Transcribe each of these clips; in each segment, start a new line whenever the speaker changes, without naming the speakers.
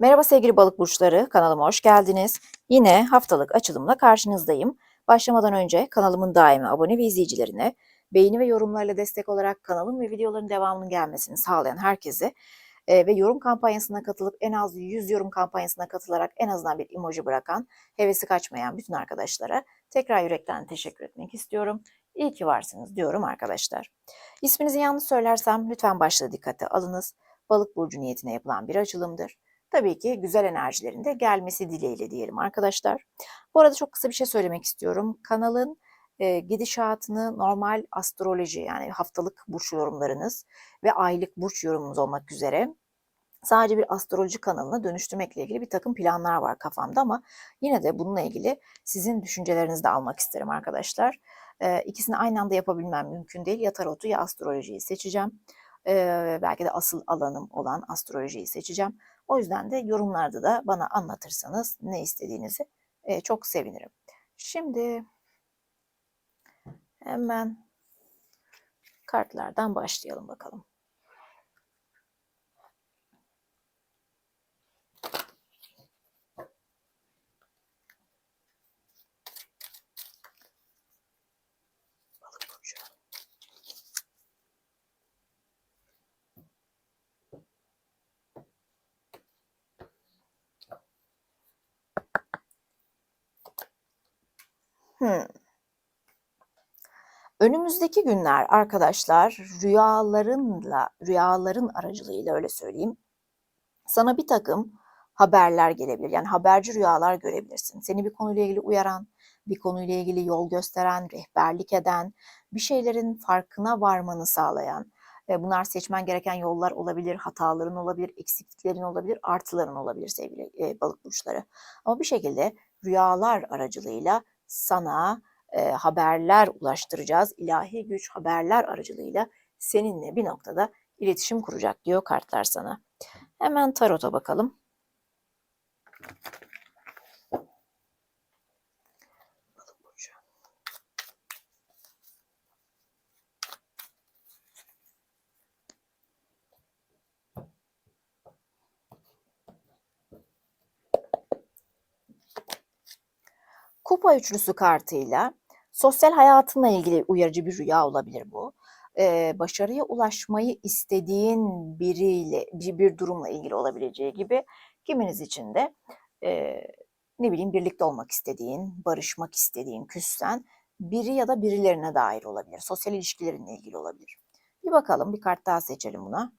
Merhaba sevgili balık burçları, kanalıma hoş geldiniz. Yine haftalık açılımla karşınızdayım. Başlamadan önce kanalımın daimi abone ve izleyicilerine, beğeni ve yorumlarla destek olarak kanalım ve videoların devamının gelmesini sağlayan herkese e, ve yorum kampanyasına katılıp en az 100 yorum kampanyasına katılarak en azından bir emoji bırakan, hevesi kaçmayan bütün arkadaşlara tekrar yürekten teşekkür etmek istiyorum. İyi ki varsınız diyorum arkadaşlar. İsminizi yanlış söylersem lütfen başta dikkate alınız. Balık burcu niyetine yapılan bir açılımdır. Tabii ki güzel enerjilerin de gelmesi dileğiyle diyelim arkadaşlar. Bu arada çok kısa bir şey söylemek istiyorum. Kanalın e, gidişatını normal astroloji yani haftalık burç yorumlarınız ve aylık burç yorumunuz olmak üzere sadece bir astroloji kanalına dönüştürmekle ilgili bir takım planlar var kafamda ama yine de bununla ilgili sizin düşüncelerinizi de almak isterim arkadaşlar. E, ikisini aynı anda yapabilmem mümkün değil. Ya tarotu ya astrolojiyi seçeceğim. E, belki de asıl alanım olan astrolojiyi seçeceğim. O yüzden de yorumlarda da bana anlatırsanız ne istediğinizi e, çok sevinirim. Şimdi hemen kartlardan başlayalım bakalım. Hmm. Önümüzdeki günler arkadaşlar rüyalarınla, rüyaların aracılığıyla öyle söyleyeyim. Sana bir takım haberler gelebilir. Yani haberci rüyalar görebilirsin. Seni bir konuyla ilgili uyaran, bir konuyla ilgili yol gösteren, rehberlik eden, bir şeylerin farkına varmanı sağlayan. e, Bunlar seçmen gereken yollar olabilir, hataların olabilir, eksikliklerin olabilir, artıların olabilir sevgili e, balık burçları. Ama bir şekilde rüyalar aracılığıyla sana e, haberler ulaştıracağız. İlahi güç haberler aracılığıyla seninle bir noktada iletişim kuracak diyor kartlar sana. Hemen tarota bakalım. Kupa üçlüsü kartıyla sosyal hayatınla ilgili uyarıcı bir rüya olabilir bu. Ee, başarıya ulaşmayı istediğin biriyle, bir, bir durumla ilgili olabileceği gibi kiminiz için de e, ne bileyim birlikte olmak istediğin, barışmak istediğin, küssen biri ya da birilerine dair olabilir. Sosyal ilişkilerinle ilgili olabilir. Bir bakalım, bir kart daha seçelim buna.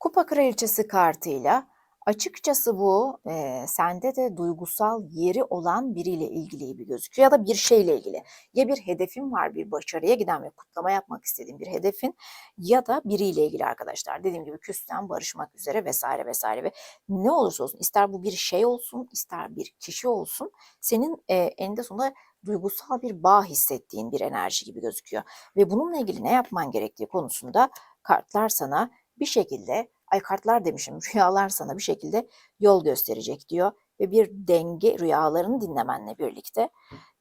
Kupa Kraliçesi kartıyla açıkçası bu e, sende de duygusal yeri olan biriyle ilgili gibi gözüküyor ya da bir şeyle ilgili. Ya bir hedefin var, bir başarıya giden ve kutlama yapmak istediğin bir hedefin ya da biriyle ilgili arkadaşlar. Dediğim gibi küsten barışmak üzere vesaire vesaire ve ne olursa olsun ister bu bir şey olsun ister bir kişi olsun senin e, eninde sonunda duygusal bir bağ hissettiğin bir enerji gibi gözüküyor. Ve bununla ilgili ne yapman gerektiği konusunda kartlar sana bir şekilde ay kartlar demişim rüyalar sana bir şekilde yol gösterecek. diyor ve bir denge rüyalarını dinlemenle birlikte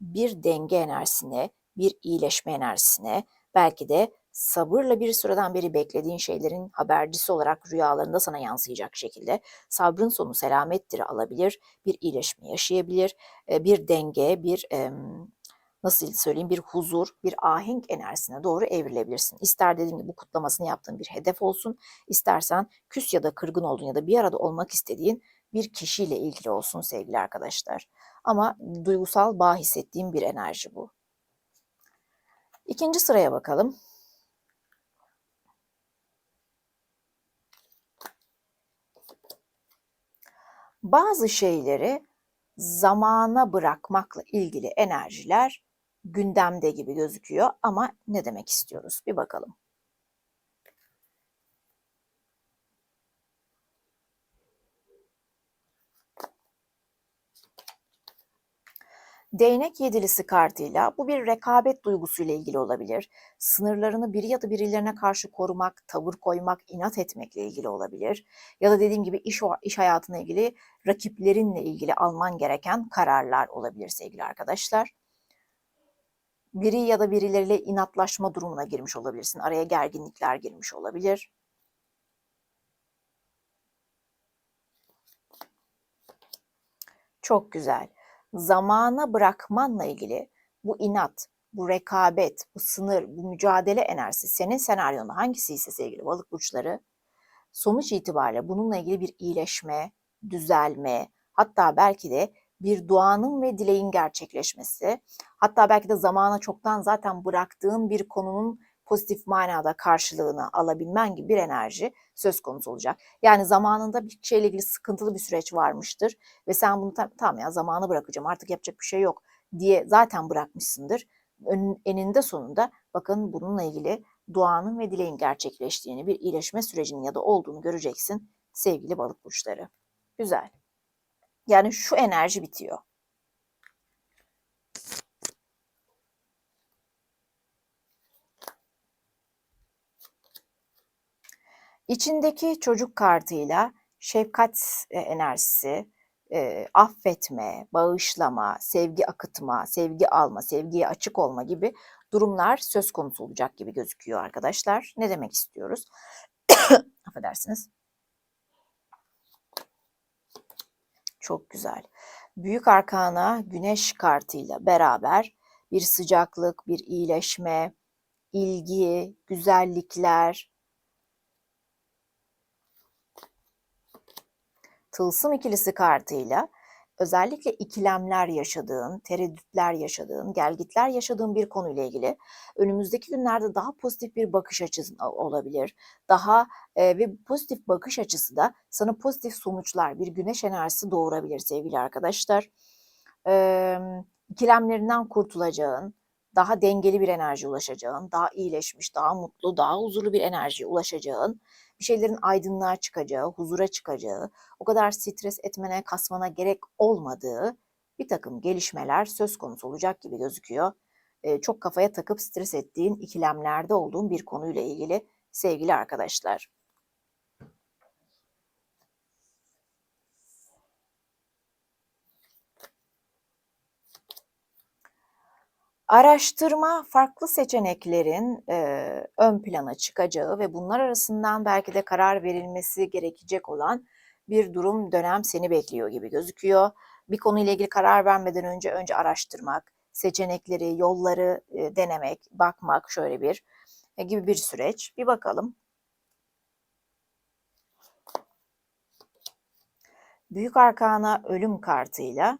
bir denge enerjisine, bir iyileşme enerjisine, belki de sabırla bir süreden beri beklediğin şeylerin habercisi olarak rüyalarında sana yansıyacak şekilde sabrın sonu selamettir alabilir, bir iyileşme yaşayabilir, bir denge, bir nasıl söyleyeyim bir huzur, bir ahenk enerjisine doğru evrilebilirsin. İster dediğim gibi bu kutlamasını yaptığın bir hedef olsun, istersen küs ya da kırgın olduğun ya da bir arada olmak istediğin bir kişiyle ilgili olsun sevgili arkadaşlar. Ama duygusal bağ hissettiğim bir enerji bu. İkinci sıraya bakalım. Bazı şeyleri zamana bırakmakla ilgili enerjiler gündemde gibi gözüküyor ama ne demek istiyoruz? Bir bakalım. Değnek yedilisi kartıyla bu bir rekabet duygusuyla ilgili olabilir. Sınırlarını biri ya da birilerine karşı korumak, tavır koymak, inat etmekle ilgili olabilir. Ya da dediğim gibi iş, iş hayatına ilgili rakiplerinle ilgili alman gereken kararlar olabilir sevgili arkadaşlar biri ya da birileriyle inatlaşma durumuna girmiş olabilirsin. Araya gerginlikler girmiş olabilir. Çok güzel. Zamana bırakmanla ilgili bu inat, bu rekabet, bu sınır, bu mücadele enerjisi senin senaryonda hangisi ise sevgili balık burçları sonuç itibariyle bununla ilgili bir iyileşme, düzelme hatta belki de bir duanın ve dileğin gerçekleşmesi, hatta belki de zamana çoktan zaten bıraktığın bir konunun pozitif manada karşılığını alabilmen gibi bir enerji söz konusu olacak. Yani zamanında bir şeyle ilgili sıkıntılı bir süreç varmıştır ve sen bunu tam, tamam ya zamanı bırakacağım artık yapacak bir şey yok diye zaten bırakmışsındır. Ön, eninde sonunda bakın bununla ilgili duanın ve dileğin gerçekleştiğini, bir iyileşme sürecinin ya da olduğunu göreceksin sevgili balık burçları. Güzel. Yani şu enerji bitiyor. İçindeki çocuk kartıyla şefkat e, enerjisi, e, affetme, bağışlama, sevgi akıtma, sevgi alma, sevgiye açık olma gibi durumlar söz konusu olacak gibi gözüküyor arkadaşlar. Ne demek istiyoruz? Affedersiniz. Çok güzel. Büyük arkana güneş kartıyla beraber bir sıcaklık, bir iyileşme, ilgi, güzellikler, tılsım ikilisi kartıyla özellikle ikilemler yaşadığın, tereddütler yaşadığın, gelgitler yaşadığın bir konuyla ilgili önümüzdeki günlerde daha pozitif bir bakış açısı olabilir. Daha e, ve pozitif bakış açısı da sana pozitif sonuçlar, bir güneş enerjisi doğurabilir sevgili arkadaşlar. E, ikilemlerinden kurtulacağın, daha dengeli bir enerji ulaşacağın, daha iyileşmiş, daha mutlu, daha huzurlu bir enerjiye ulaşacağın, bir şeylerin aydınlığa çıkacağı, huzura çıkacağı, o kadar stres etmene, kasmana gerek olmadığı bir takım gelişmeler söz konusu olacak gibi gözüküyor. Ee, çok kafaya takıp stres ettiğin, ikilemlerde olduğun bir konuyla ilgili sevgili arkadaşlar. Araştırma farklı seçeneklerin e, ön plana çıkacağı ve bunlar arasından belki de karar verilmesi gerekecek olan bir durum dönem seni bekliyor gibi gözüküyor. Bir konuyla ilgili karar vermeden önce önce araştırmak, seçenekleri, yolları e, denemek, bakmak şöyle bir e, gibi bir süreç. Bir bakalım. Büyük arkana ölüm kartıyla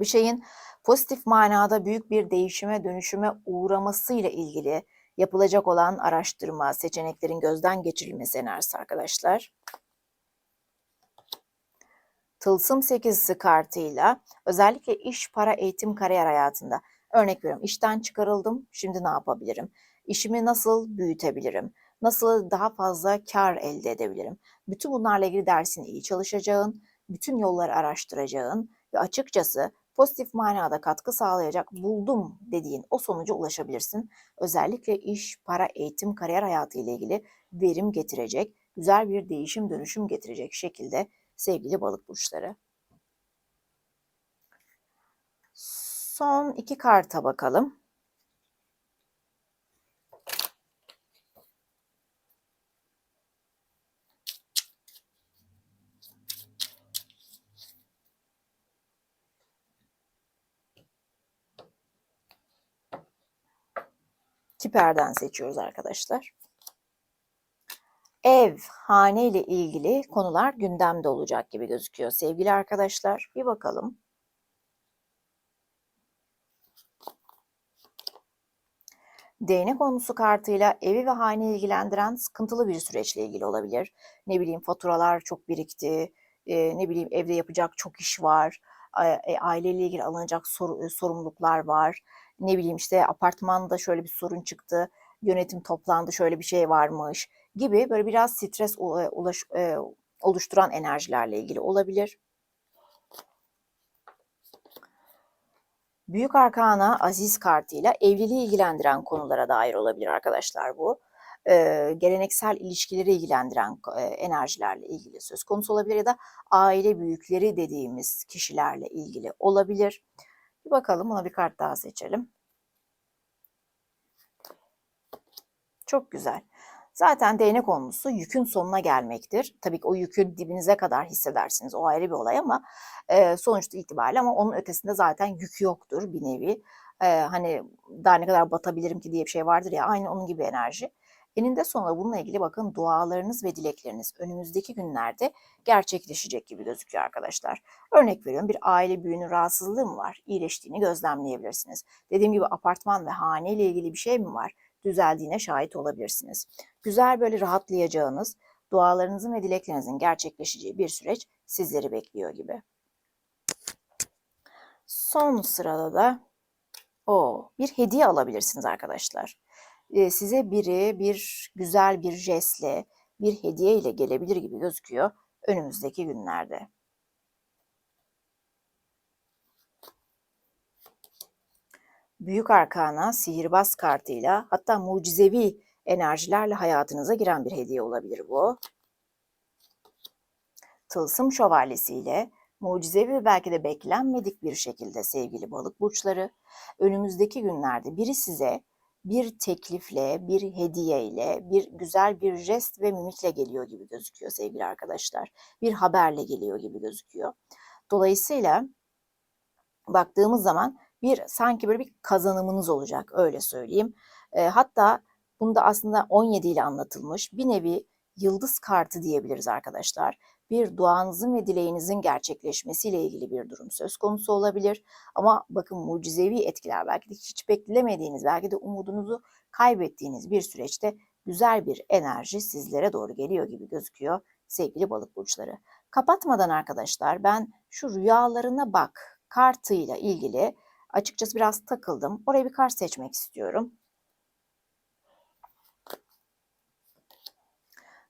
bir şeyin pozitif manada büyük bir değişime, dönüşüme uğraması ile ilgili yapılacak olan araştırma, seçeneklerin gözden geçirilmesi enerjisi arkadaşlar. Tılsım 8'si kartıyla özellikle iş, para, eğitim, kariyer hayatında örnek veriyorum işten çıkarıldım şimdi ne yapabilirim? İşimi nasıl büyütebilirim? Nasıl daha fazla kar elde edebilirim? Bütün bunlarla ilgili dersini iyi çalışacağın, bütün yolları araştıracağın ve açıkçası pozitif manada katkı sağlayacak buldum dediğin o sonuca ulaşabilirsin. Özellikle iş, para, eğitim, kariyer hayatı ile ilgili verim getirecek, güzel bir değişim dönüşüm getirecek şekilde sevgili balık burçları. Son iki karta bakalım. Kiperden seçiyoruz arkadaşlar. Ev, hane ile ilgili konular gündemde olacak gibi gözüküyor sevgili arkadaşlar. Bir bakalım. Değnek konusu kartıyla evi ve haneyi ilgilendiren sıkıntılı bir süreçle ilgili olabilir. Ne bileyim faturalar çok birikti, e, ne bileyim evde yapacak çok iş var, aileyle ilgili alınacak sor, e, sorumluluklar var. Ne bileyim işte apartmanda şöyle bir sorun çıktı, yönetim toplandı şöyle bir şey varmış gibi böyle biraz stres ulaş, e, oluşturan enerjilerle ilgili olabilir. Büyük Arkana Aziz kartıyla evliliği ilgilendiren konulara dair olabilir arkadaşlar bu. Ee, geleneksel ilişkileri ilgilendiren e, enerjilerle ilgili söz konusu olabilir ya da aile büyükleri dediğimiz kişilerle ilgili olabilir. Bir bakalım ona bir kart daha seçelim. Çok güzel. Zaten değnek onlusu yükün sonuna gelmektir. Tabii ki o yükü dibinize kadar hissedersiniz. O ayrı bir olay ama e, sonuçta itibariyle ama onun ötesinde zaten yük yoktur bir nevi. E, hani daha ne kadar batabilirim ki diye bir şey vardır ya aynı onun gibi enerji. Eninde sonunda bununla ilgili bakın dualarınız ve dilekleriniz önümüzdeki günlerde gerçekleşecek gibi gözüküyor arkadaşlar. Örnek veriyorum bir aile büyüğünün rahatsızlığı mı var? İyileştiğini gözlemleyebilirsiniz. Dediğim gibi apartman ve hane ile ilgili bir şey mi var? Düzeldiğine şahit olabilirsiniz. Güzel böyle rahatlayacağınız, dualarınızın ve dileklerinizin gerçekleşeceği bir süreç sizleri bekliyor gibi. Son sırada da o bir hediye alabilirsiniz arkadaşlar. Ee, size biri bir güzel bir jestle, bir hediye ile gelebilir gibi gözüküyor önümüzdeki günlerde. Büyük Arkana sihirbaz kartıyla hatta mucizevi enerjilerle hayatınıza giren bir hediye olabilir bu. Tılsım şövalyesiyle mucizevi belki de beklenmedik bir şekilde sevgili balık burçları önümüzdeki günlerde biri size bir teklifle, bir hediyeyle, bir güzel bir jest ve mimikle geliyor gibi gözüküyor sevgili arkadaşlar. Bir haberle geliyor gibi gözüküyor. Dolayısıyla baktığımız zaman bir sanki böyle bir kazanımınız olacak öyle söyleyeyim. E, hatta bunda aslında 17 ile anlatılmış bir nevi yıldız kartı diyebiliriz arkadaşlar. Bir duanızın ve dileğinizin gerçekleşmesiyle ilgili bir durum söz konusu olabilir. Ama bakın mucizevi etkiler belki de hiç beklemediğiniz, belki de umudunuzu kaybettiğiniz bir süreçte güzel bir enerji sizlere doğru geliyor gibi gözüküyor sevgili balık burçları. Kapatmadan arkadaşlar ben şu rüyalarına bak kartıyla ilgili açıkçası biraz takıldım. Oraya bir kart seçmek istiyorum.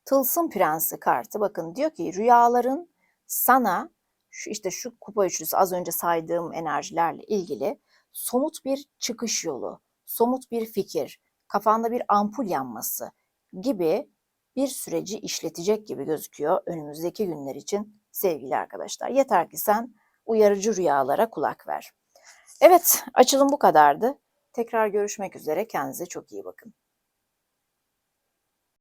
Tılsım Prensi kartı bakın diyor ki rüyaların sana şu işte şu kupa üçlüsü az önce saydığım enerjilerle ilgili somut bir çıkış yolu, somut bir fikir, kafanda bir ampul yanması gibi bir süreci işletecek gibi gözüküyor önümüzdeki günler için sevgili arkadaşlar. Yeter ki sen uyarıcı rüyalara kulak ver. Evet, açılım bu kadardı. Tekrar görüşmek üzere. Kendinize çok iyi bakın.